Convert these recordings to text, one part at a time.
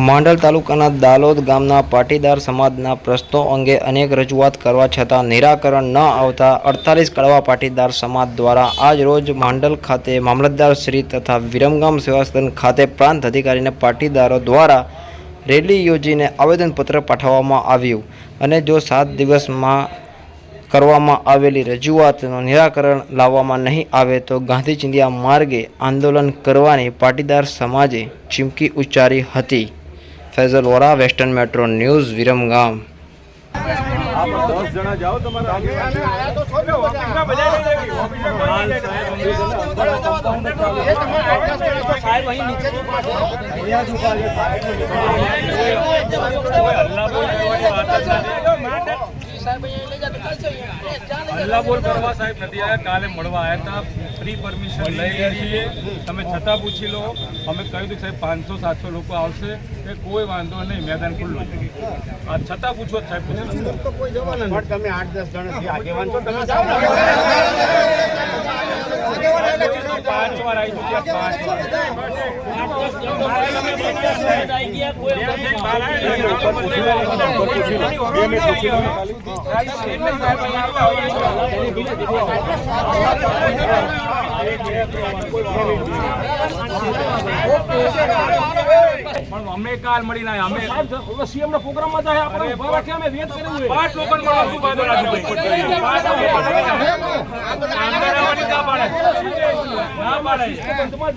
માંડલ તાલુકાના દાલોદ ગામના પાટીદાર સમાજના પ્રશ્નો અંગે અનેક રજૂઆત કરવા છતાં નિરાકરણ ન આવતા અડતાલીસ કડવા પાટીદાર સમાજ દ્વારા આજ રોજ માંડલ ખાતે મામલતદાર શ્રી તથા વિરમગામ સેવાસદન ખાતે પ્રાંત અધિકારીને પાટીદારો દ્વારા રેલી યોજીને આવેદનપત્ર પાઠવવામાં આવ્યું. અને જો સાત દિવસમાં કરવામાં આવેલી રજૂઆતનું નિરાકરણ લાવવામાં નહીં આવે તો ગાંધી ચિંધિયા માર્ગે આંદોલન કરવાની પાટીદાર સમાજે ચીમકી ઉચ્ચારી હતી. Faizal Vora western metro news Viramgam દસ જણા જાઓ તમારા હલ્લા બોલ કરવા સાહેબ નથી આવ્યા. કાલે મળવા આવ્યા હતા. ફ્રી પરમિશન લઈ ગયા છીએ. તમે છતાં પૂછી લો. અમે કહ્યું હતું કે સાહેબ પાંચસો સાતસો લોકો આવશે. કે કોઈ વાંધો નહીં. મેદાન ખુલ્લું આ છતાં પૂછો સાહેબ પૂછો. પણ તમે આઠ દસ જણા આગેવાન છો તમે પાંચ વાર આવી ચુક્યા પાંચ ને. પણ અમે કાલ મળી ના અમે સીએમ ના પ્રોગ્રામમાં જાય આપણે ઊભા અમે વેત કર્યું પાંચ લોકો શું વાંધો ના પાડે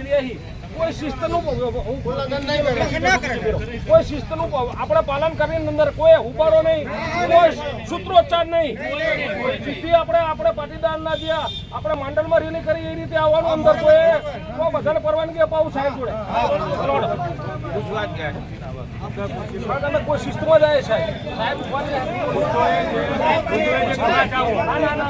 રહે છે. કોઈ શિસ્તનું કોઈ શિસ્તનું આપણે પાલન કરીને અંદર કોઈ ઉભારો નહીં. કોઈ સૂત્રોચ્ચાર નહીં. સીધી આપણે આપણે પાટીદાર ના જ્યાં આપણે માંડલમાં રેલી કરી એ રીતે આવવાનું અંદર કોઈ બધાને પરવાનગી અપાવું સાહેબ જોડે. કોઈ શિસ્તમાં જાય સાહેબ સાહેબ ના, ના, ના,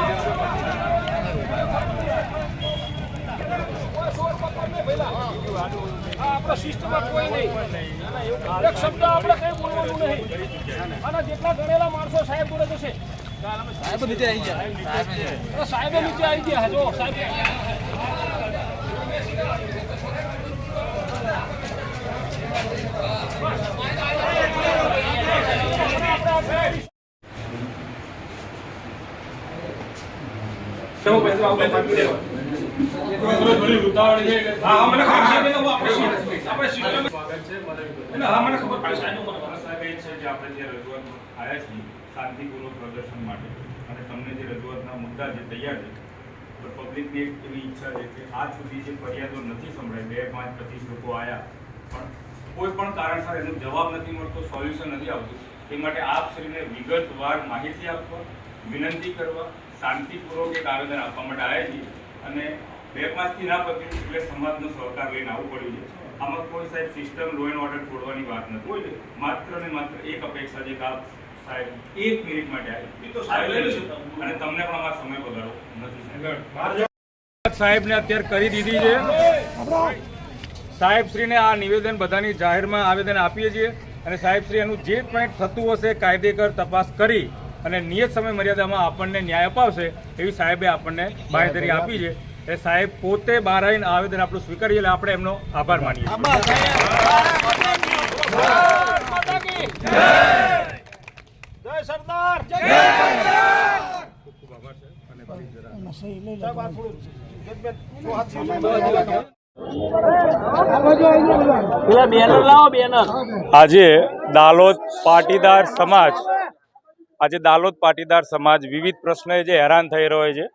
આપણા શિસ્તમાં કોઈ નહીં. એક શબ્દ આપણે કઈ બોલવાનું નહીં. અને જેટલા ગણેલા માણસો સાહેબ જોડે જશે સાહેબ નીચે આવી ગયા. સાહેબે નીચે આવી ગયા. જો સાહેબ. સાહેબ એ છે જે આપણે જે રજૂઆત આવ્યા છીએ ફરિયાદો નથી સંભળાય બે પાંચ પચીસ લોકો આવ્યા પણ કોઈ પણ કારણસર એનો જવાબ નથી મળતો સોલ્યુશન નથી આવતું એ માટે આપ શ્રીને વિગતવાર માહિતી આપવા વિનંતી કરવા શાંતિપૂર્વક એક આવેદન આપવા માટે આવ્યા છીએ અને બે પાંચથી ના પત્યું એટલે સમાજનો સહકાર લઈને આવવું પડ્યું છે. આમાં કોઈ સાહેબ સિસ્ટમ લો એન્ડ ઓર્ડર છોડવાની વાત નથી. માત્ર ને માત્ર એક અપેક્ષા છે કે આપ સાહેબ એક મિનિટ માટે આવે. અને તમને પણ અમારો સમય બગાડો નથી સાહેબ. સાહેબને અત્યારે કરી દીધી છે. સાહેબશ્રીને આ નિવેદન બધાની જાહેરમાં આવેદન આપીએ છીએ અને સાહેબશ્રી એનું જે પણ થતું હશે કાયદેસર તપાસ કરી અને નિયત સમય મર્યાદામાં આપણને ન્યાય અપાવશે એવી સાહેબે આપણને બાહેધરી આપી છે. એ સાહેબ પોતે બહાર આવીને આવેદન આપણું સ્વીકારીએ એટલે આપણે એમનો આભાર માનીએ છીએ. જય સરદાર. આજે દાલોદ પાટીદાર સમાજ આજે દાલોદ પાટીદાર સમાજ વિવિધ પ્રશ્નોએ જે હેરાન થઈ રહ્યો છે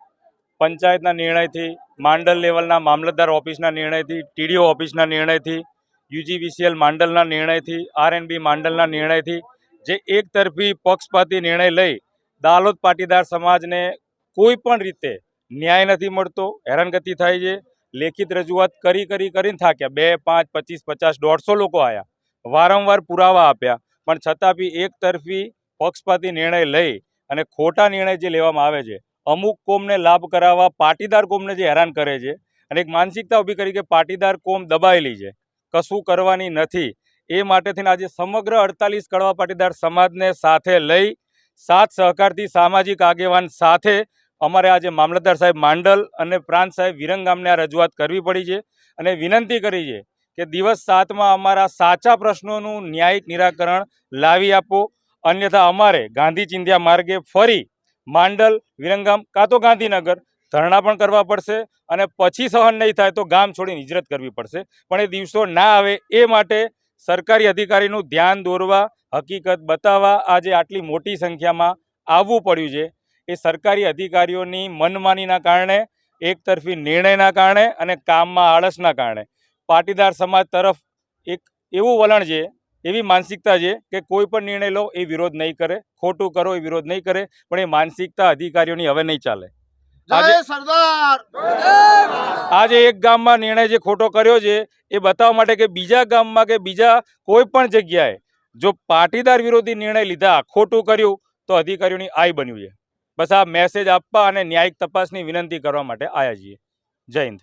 પંચાયતના નિર્ણયથી, માંડલ લેવલના મામલતદાર ઓફિસના નિર્ણયથી, ટીડીઓ ઓફિસના નિર્ણયથી, યુજીવીસીએલ માંડલના નિર્ણયથી, આરએનબી માંડલના નિર્ણયથી, જે એક તરફી પક્ષપાતી નિર્ણય લઈ દાલોદ પાટીદાર સમાજને કોઈ પણ રીતે ન્યાય નથી મળતો, હેરાનગતિ થાય છે. લેખિત રજૂઆત કરી કરી, કરીને થાક્યા. બે, પાંચ, પચીસ, પચાસ, દોઢસો લોકો આવ્યા વારંવાર પુરાવા આપ્યા. પણ છતાં બી એક તરફી પક્ષપાતી નિર્ણય લઈ અને ખોટા નિર્ણય જે લેવામાં આવે છે અમુક કોમને લાભ કરાવવા પાટીદાર કોમને જે હેરાન કરે છે અને એક માનસિકતા ઊભી કરી કે પાટીદાર કોમ દબાયેલી છે. કશું કરવાની નથી. એ માટે થઈને આજે સમગ્ર અડતાલીસ કડવા પાટીદાર સમાજને સાથે લઈ સાથ સહકારથી સામાજિક આગેવાન સાથે અમારે આજે મામલતદાર સાહેબ માંડલ અને પ્રાંત સાહેબ વિરંગામને આ રજૂઆત કરવી પડી છે અને વિનંતી કરી છે કે દિવસ સાતમાં અમારા સાચા પ્રશ્નોનું ન્યાયિક નિરાકરણ લાવી આપો. અન્યથા અમારે ગાંધી ચિંધ્યા માર્ગે ફરી માંડલ, વિરંગામ કાં તો ગાંધીનગર ધરણા પણ કરવા પડશે અને પછી સહન નહીં થાય તો ગામ છોડીને હિજરત કરવી પડશે. પણ એ દિવસો ના આવે એ માટે સરકારી અધિકારીનું ધ્યાન દોરવા, હકીકત બતાવવા, આજે આટલી મોટી સંખ્યામાં આવવું પડ્યું છે. એ સરકારી અધિકારીઓની મનમાનીના કારણે એકતરફી નિર્ણયના કારણે અને કામમાં આળસના કારણે. પાટીદાર સમાજ તરફ એક એવું વલણ છે એવી માનસિકતા છે કે કોઈ પણ નિર્ણય લો એ વિરોધ નહીં કરે ખોટું કરો એ વિરોધ નહીં કરે પણ એ માનસિકતા અધિકારીઓની હવે નહીં ચાલે. આજે એક ગામમાં નિર્ણય જે ખોટો કર્યો છે એ બતાવવા માટે કે બીજા ગામમાં કે બીજા કોઈ પણ જગ્યાએ જો પાટીદાર વિરોધી નિર્ણય લીધા ખોટું કર્યું તો અધિકારીઓની આય બન્યું છે. બસ આ મેસેજ આપવા અને ન્યાયિક તપાસની વિનંતી કરવા માટે આવ્યા છીએ. જય હિન્દ.